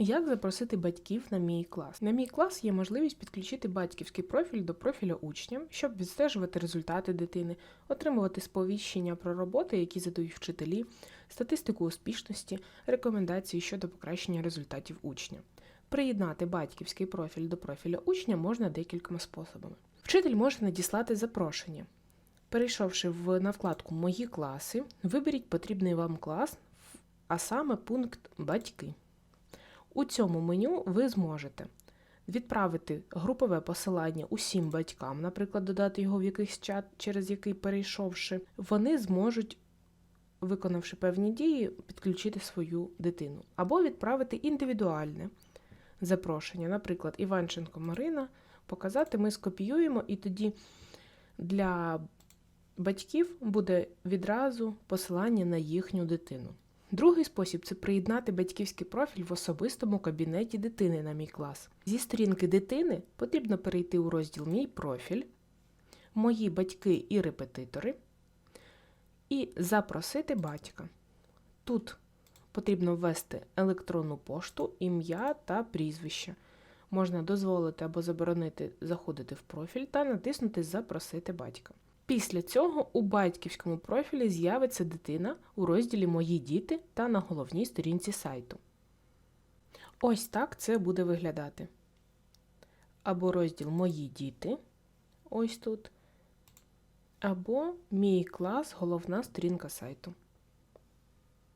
Як запросити батьків на мій клас? На мій клас є можливість підключити батьківський профіль до профіля учня, щоб відстежувати результати дитини, отримувати сповіщення про роботи, які задають вчителі, статистику успішності, рекомендації щодо покращення результатів учня. Приєднати батьківський профіль до профіля учня можна декількома способами. Вчитель може надіслати запрошення. Перейшовши в на вкладку Мої класи, виберіть потрібний вам клас, а саме пункт Батьки. У цьому меню ви зможете відправити групове посилання усім батькам, наприклад, додати його в якийсь чат, через який перейшовши, вони зможуть, виконавши певні дії, підключити свою дитину, або відправити індивідуальне запрошення, наприклад, Іванченко Марина, показати, ми скопіюємо, і тоді для батьків буде відразу посилання на їхню дитину. Другий спосіб це приєднати батьківський профіль в особистому кабінеті дитини на мій клас. Зі сторінки дитини потрібно перейти у розділ Мій профіль, Мої батьки і репетитори і запросити батька. Тут потрібно ввести електронну пошту, ім'я та прізвище. Можна дозволити або заборонити заходити в профіль та натиснути Запросити батька. Після цього у батьківському профілі з'явиться дитина у розділі Мої діти та на головній сторінці сайту. Ось так це буде виглядати. Або розділ Мої діти. Ось тут. Або Мій клас, головна сторінка сайту.